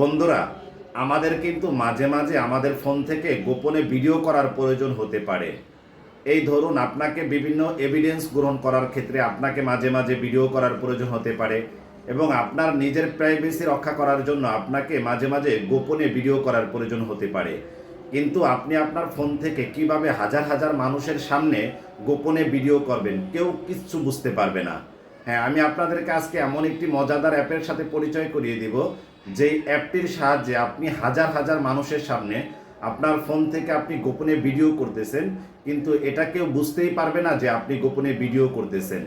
বন্ধুরা, আমাদের কিন্তু মাঝে মাঝে আমাদের ফোন থেকে গোপনে ভিডিও করার প্রয়োজন হতে পারে। এই ধরুন, আপনাকে বিভিন্ন এভিডেন্স গ্রহণ করার ক্ষেত্রে আপনাকে মাঝে মাঝে ভিডিও করার প্রয়োজন হতে পারে এবং আপনার নিজের প্রাইভেসি রক্ষা করার জন্য আপনাকে মাঝে মাঝে গোপনে ভিডিও করার প্রয়োজন হতে পারে। কিন্তু আপনি আপনার ফোন থেকে কীভাবে হাজার হাজার মানুষের সামনে গোপনে ভিডিও করবেন, কেউ কিচ্ছু বুঝতে পারবে না। হ্যাঁ আমি আপনাদেরকে আজকে এমন একটি মজাদার অ্যাপের সাথে পরিচয় করিয়ে দিব যে অ্যাপটির সাহায্যে আপনি হাজার হাজার মানুষের সামনে আপনার ফোন থেকে আপনি গোপনে ভিডিও করতেছেন, কিন্তু এটা কেউ বুঝতেই পারবে না যে আপনি গোপনে ভিডিও করতেছেন।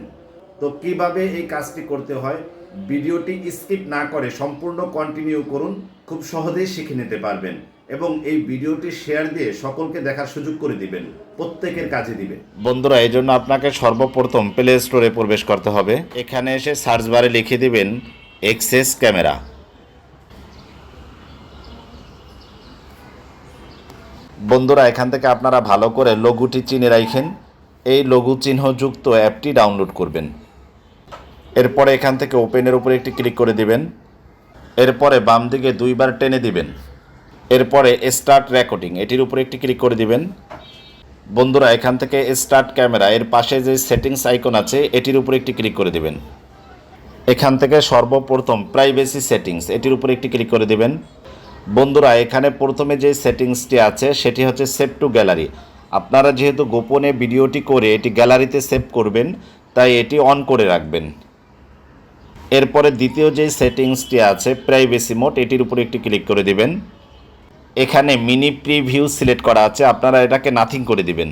তো কীভাবে এই কাজটি করতে হয়? ভিডিওটি স্কিপ না করে সম্পূর্ণ কন্টিনিউ করুন, খুব সহজেই শিখে নিতে পারবেন এবং এই ভিডিওটি শেয়ার দিয়ে সকলকে দেখার সুযোগ করে দিবেন, প্রত্যেকের কাজে দিবে বন্ধুরা, এই জন্য আপনাকে সর্বপ্রথম প্লে স্টোরে প্রবেশ করতে হবে। এখানে এসে সার্চ বারে লিখে দিবেন এক্সেস ক্যামেরা বন্ধুরা, এখান থেকে আপনারা ভালো করে লঘুটি চিনে রাখেন। এই লঘু চিহ্নযুক্ত অ্যাপটি ডাউনলোড করবেন। এরপরে এখান থেকে ওপেনের উপরে একটি ক্লিক করে দিবেন। এরপরে বাম দিকে দুইবার টেনে দিবেন। এরপরে স্টার্ট রেকর্ডিং এটির উপরে একটি ক্লিক করে দিবেন। বন্ধুরা, এখান থেকে স্টার্ট ক্যামেরা এর পাশে যে সেটিংস আইকন আছে, এটির উপরে একটি ক্লিক করে দিবেন। এখান থেকে সর্বপ্রথম প্রাইভেসি সেটিংস এটির উপরে একটি ক্লিক করে দিবেন। বন্ধুরা, এখানে প্রথমে যে সেটিংসটি আছে, সেটি হচ্ছে সেভ টু গ্যালারি আপনারা যেহেতু গোপনে ভিডিওটি করে এটি গ্যালারিতে সেভ করবেন, তাই এটি অন করে রাখবেন। এরপরে দ্বিতীয় যে সেটিংসটি আছে প্রাইভেসি মোড এটির উপরে একটি ক্লিক করে দিবেন। এখানে মিনি প্রিভিউ সিলেক্ট করা আছে, আপনারা এটাকে নাথিং করে দিবেন।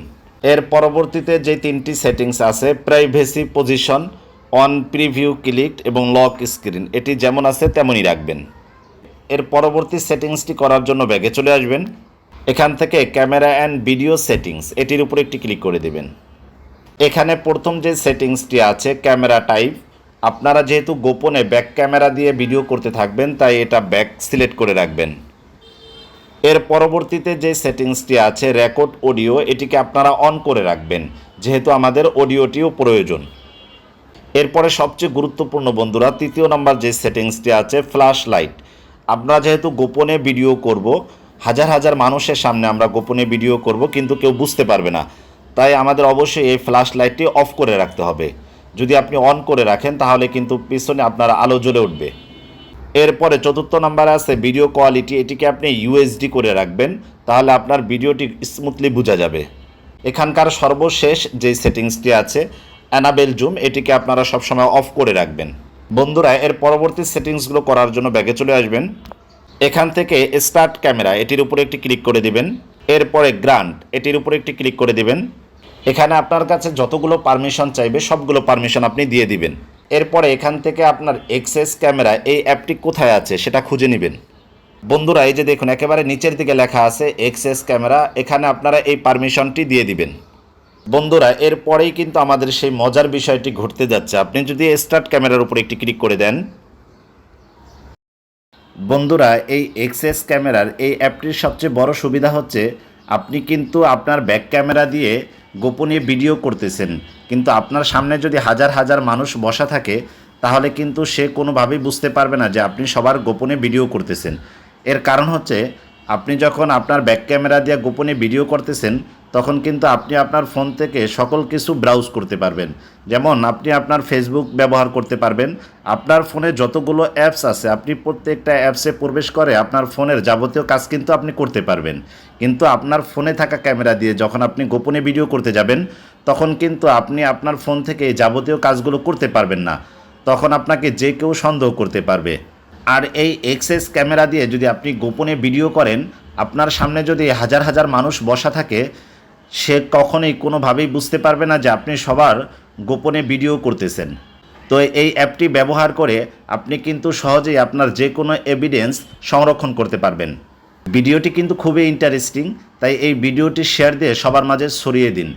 এর পরবর্তীতে যে তিনটি সেটিংস আছে privacy position on preview click এবং লক স্ক্রিন এটি যেমন আছে তেমনই রাখবেন। এর পরবর্তী সেটিংসটি করার জন্য ব্যাগে চলে আসবেন। এখান থেকে ক্যামেরা অ্যান্ড ভিডিও সেটিংস এটির উপর একটি ক্লিক করে দেবেন। এখানে প্রথম যে সেটিংসটি আছে ক্যামেরা টাইপ আপনারা যেহেতু গোপনে ব্যাক ক্যামেরা দিয়ে ভিডিও করতে থাকবেন, তাই এটা ব্যাক সিলেক্ট করে রাখবেন। এর পরবর্তীতে যে সেটিংসটি আছে রেকর্ড অডিও এটিকে আপনারা অন করে রাখবেন, যেহেতু আমাদের অডিওটিও প্রয়োজন। এরপরে সবচেয়ে গুরুত্বপূর্ণ বন্ধুরা, তৃতীয় নম্বর যে সেটিংসটি আছে ফ্ল্যাশ লাইট আমরা যেহেতু গোপনে ভিডিও করব, হাজার হাজার মানুষের সামনে আমরা গোপনে ভিডিও করব, কিন্তু কেউ বুঝতে পারবে না। তাই আমাদের অবশ্যই এই ফ্ল্যাশ লাইটটি অফ করে রাখতে হবে। যদি আপনি অন করে রাখেন, তাহলে কিন্তু পিছনে আপনার আলো জ্বলে উঠবে। এরপরে চতুর্থ নাম্বারে আছে ভিডিও কোয়ালিটি এটিকে আপনি ইউএসডি করে রাখবেন, তাহলে আপনার ভিডিওটি স্মুথলি বোঝা যাবে। এখানকার সর্বশেষ যে সেটিংসটি আছে অ্যানাবেল জুম এটিকে আপনারা সবসময় অফ করে রাখবেন। বন্ধুরা, এর পরবর্তী সেটিংসগুলো করার জন্য ব্যাগে চলে আসবেন। এখান থেকে স্টার্ট ক্যামেরা এটির উপরে একটি ক্লিক করে দিবেন। এরপরে গ্রান্ট এটির উপরে একটি ক্লিক করে দিবেন। এখানে আপনার কাছে যতগুলো পারমিশন চাইবে, সবগুলো পারমিশন আপনি দিয়ে দিবেন। এরপরে এখান থেকে আপনার এক্সেস ক্যামেরা এই অ্যাপটি কোথায় আছে সেটা খুঁজে নেবেন। বন্ধুরা, এই যে দেখুন, একেবারে নিচের দিকে লেখা আছে এক্সেস ক্যামেরা এখানে আপনারা এই পারমিশনটি দিয়ে দিবেন। বন্ধুরা, এরপরেই কিন্তু আমাদের সেই মজার বিষয়টি ঘটতে যাচ্ছে। আপনি যদি স্টার্ট ক্যামেরার উপর একটি ক্লিক করে দেন, বন্ধুরা, এই এক্সএস ক্যামেরার এই অ্যাপটির সবচেয়ে বড় সুবিধা হচ্ছে আপনি কিন্তু আপনার ব্যাক ক্যামেরা দিয়ে গোপনে ভিডিও করতেছেন। কিন্তু আপনার সামনে যদি হাজার হাজার মানুষ বসা থাকে, তাহলে কিন্তু সে কোনোভাবেই বুঝতে পারবে না যে আপনি সবার গোপনে ভিডিও করতেছেন। এর কারণ হচ্ছে আপনি যখন আপনার ব্যাক ক্যামেরা দিয়ে গোপনে ভিডিও করতেছেন, তখন কিন্তু আপনি আপনার ফোন থেকে সকল কিছু ব্রাউজ করতে পারবেন। যেমন আপনি আপনার ফেসবুক ব্যবহার করতে পারবেন। আপনার ফোনে যতগুলো অ্যাপস আছে, আপনি প্রত্যেকটা অ্যাপসে প্রবেশ করে আপনার ফোনের যাবতীয় কাজ কিন্তু আপনি করতে পারবেন। কিন্তু আপনার ফোনে থাকা ক্যামেরা দিয়ে যখন আপনি গোপনে ভিডিও করতে যাবেন, তখন কিন্তু আপনি আপনার ফোন থেকে যাবতীয় কাজগুলো করতে পারবেন না। তখন আপনাকে যে কেউ সন্দেহ করতে পারবে। আর এই এক্সএস ক্যামেরা দিয়ে যদি আপনি গোপনে ভিডিও করেন, আপনার সামনে যদি হাজার হাজার মানুষ বসা থাকে, সে কখনোই কোনোভাবেই বুঝতে পারবে না যে আপনি সবার গোপনে ভিডিও করতেছেন। তো এই অ্যাপটি ব্যবহার করে আপনি কিন্তু সহজেই আপনার যে কোনো এভিডেন্স সংরক্ষণ করতে পারবেন। ভিডিওটি কিন্তু খুবই ইন্টারেস্টিং তাই এই ভিডিওটি শেয়ার দিয়ে সবার মাঝে ছড়িয়ে দিন।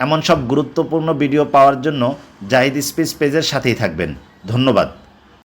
এমন সব গুরুত্বপূর্ণ ভিডিও পাওয়ার জন্য জাহিদ স্পিচ পেজের সাথেই থাকবেন। ধন্যবাদ।